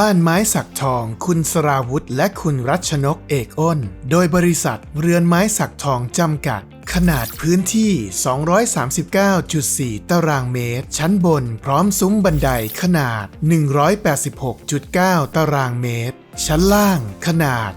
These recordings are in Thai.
บ้านไม้สักทอง คุณสราวุธ และคุณรัชนกเอกอ้น โดยบริษัทเรือนไม้สักทองจำกัด ขนาดพื้นที่ 239.4 ตารางเมตร ชั้นบนพร้อมซุ้มบันไดขนาด 186.9 ตารางเมตร ชั้นล่างขนาด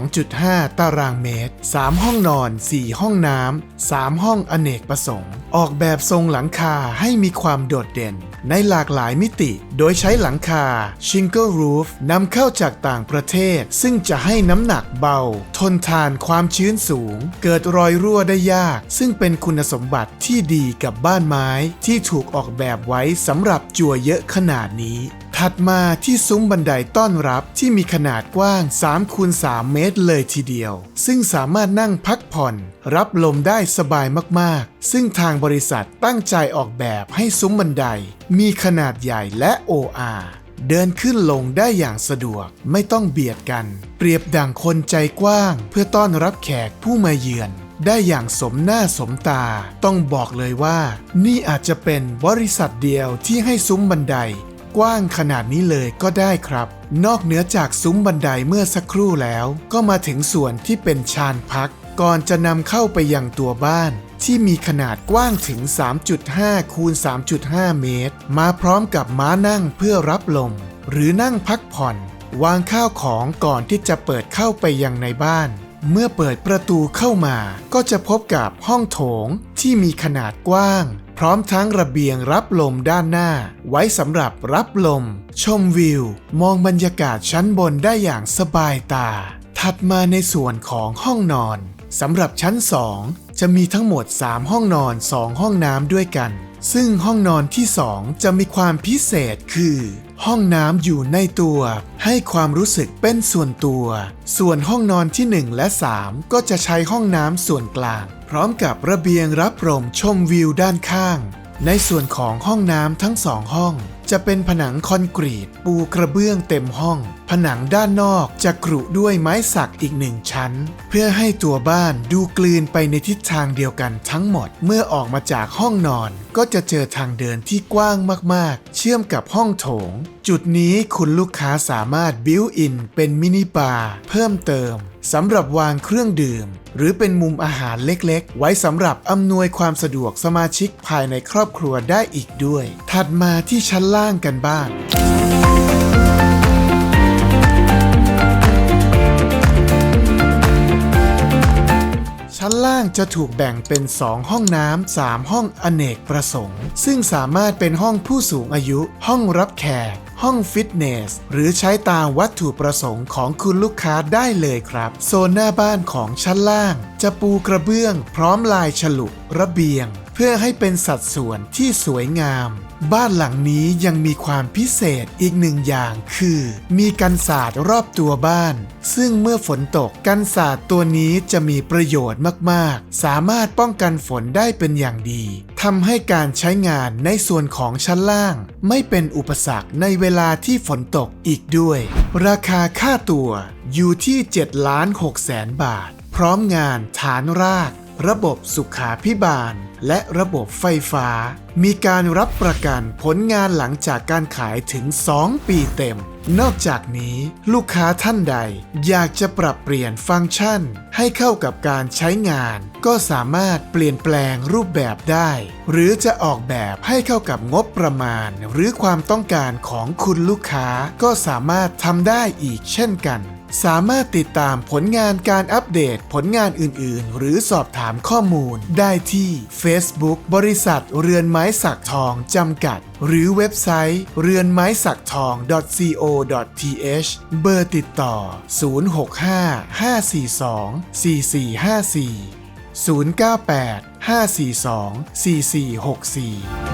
52.5 ตารางเมตร 3 ห้องนอน 4 ห้องน้ำ 3 ห้องอเนกประสงค์ ออกแบบทรงหลังคาให้มีความโดดเด่น ในหลากหลายมิติ โดยใช้หลังคา Shingle Roof นำเข้าจากต่างประเทศ ซึ่งจะให้น้ำหนักเบา ทนทานความชื้นสูง เกิดรอยรั่วได้ยาก ซึ่งเป็นคุณสมบัติที่ดีกับบ้านไม้ที่ถูกออกแบบไว้สำหรับจั่วเยอะขนาดนี้ ถัดมาที่ซุ้มบันไดต้อนรับที่มีขนาดกว้าง3คูณ3เมตรเลยทีเดียว ซึ่งสามารถนั่งพักผ่อน รับลมได้สบายมากๆ ซึ่งทางบริษัทตั้งใจออกแบบให้ซุ้มบันได มีขนาดใหญ่และ OR เดินขึ้นลงได้อย่างสะดวกไม่ต้องเบียดกัน เปรียบดังคนใจกว้าง เพื่อต้อนรับแขกผู้มาเยือน ได้อย่างสมหน้าสมตา ต้องบอกเลยว่า นี่อาจจะเป็นบริษัทเดียวที่ให้ซุ้มบันได กว้างขนาดนี้เลยก็ได้ครับ นอกเหนือจากซุ้มบันไดเมื่อสักครู่แล้ว ก็มาถึงส่วนที่เป็นชานพัก ก่อนจะนำเข้าไปยังตัวบ้าน ที่มีขนาดกว้างถึง 3.5 คูณ 3.5 เมตร มาพร้อมกับม้านั่งเพื่อรับลม หรือนั่งพักผ่อน วางข้าวของก่อนที่จะเปิดเข้าไปยังในบ้านเมื่อเปิดประตูเข้ามาก็จะพบกับห้องโถงที่มีขนาดกว้าง พร้อมทั้งระเบียงรับลมด้านหน้า ไว้สำหรับรับลม ชมวิว มองบรรยากาศชั้นบนได้อย่างสบายตา ถัดมาในส่วนของห้องนอนสำหรับชั้น 2 จะมีทั้งหมด 3 ห้องนอน 2 ห้องน้ำด้วยกัน ซึ่งห้องนอนที่ 2 จะมีความพิเศษคือ ห้องน้ำอยู่ในตัว ให้ความรู้สึกเป็นส่วนตัว ส่วนห้องนอนที่ 1 และ 3 ก็จะใช้ห้องน้ำส่วนกลาง พร้อมกับระเบียงรับลมชมวิวด้านข้าง ในส่วนของห้องน้ำทั้งสองห้อง จะเป็นผนังคอนกรีต ปูกระเบื้องเต็มห้อง ผนังด้านนอกจะกรุด้วยไม้สักอีกหนึ่งชั้น เพื่อให้ตัวบ้านดูกลืนไปในทิศทางเดียวกันทั้งหมด เมื่อออกมาจากห้องนอน ก็จะเจอทางเดินที่กว้างมากๆ เชื่อมกับห้องโถง จุดนี้คุณลูกค้าสามารถบิวอินเป็นมินิบาร์เพิ่มเติมสำหรับวางเครื่องดื่ม หรือเป็นมุมอาหารเล็กๆ ไว้สำหรับอำนวยความสะดวกสมาชิกภายในครอบครัวได้อีกด้วย ถัดมาที่ชั้นล่างกันบ้าง ล่างจะถูกแบ่งเป็น 2 ห้องน้ำ3ห้องอเนกประสงค์ ซึ่งสามารถเป็นห้องผู้สูงอายุ ห้องรับแขกห้องฟิตเนส หรือใช้ตามวัตถุประสงค์ของคุณลูกค้าได้เลยครับ โซนหน้าบ้านของชั้นล่าง จะปูกระเบื้อง พร้อมลายฉลุระเบียง พื่อให้เป็นสัดส่วนที่สวยงาม บ้านหลังนี้ยังมีความพิเศษอีกหนึ่งอย่างคือ มีกันศาสตร์รอบตัวบ้าน ซึ่งเมื่อฝนตกกันศาสตร์ตัวนี้จะมีประโยชน์มากๆ สามารถป้องกันฝนได้เป็นอย่างดีทำให้การใช้งานในส่วนของชั้นล่าง ไม่เป็นอุปสรรคในเวลาที่ฝนตกอีกด้วย ราคาค่าตัวอยู่ที่7ล้าน6แสนบาท พร้อมงานฐานราก ระบบสุขาพิบาล และระบบไฟฟ้า มีการรับประกันผลงานหลังจากการขายถึง 2 ปีเต็ม นอกจากนี้ลูกค้าท่านใด อยากจะปรับเปลี่ยนฟังก์ชัน ให้เข้ากับการใช้งาน ก็สามารถเปลี่ยนแปลงรูปแบบได้ หรือจะออกแบบให้เข้ากับงบประมาณ หรือความต้องการของคุณลูกค้าก็สามารถทำได้อีกเช่นกัน สามารถติดตามผลงานการอัปเดตผลงานอื่น ๆ หรือสอบถามข้อมูล ได้ที่ Facebook บริษัทเรือนไม้สักทองจำกัด หรือเว็บไซต์เรือนไม้สักทอง co.th เบอร์ติดต่อ 065 542 4454 098 542 4464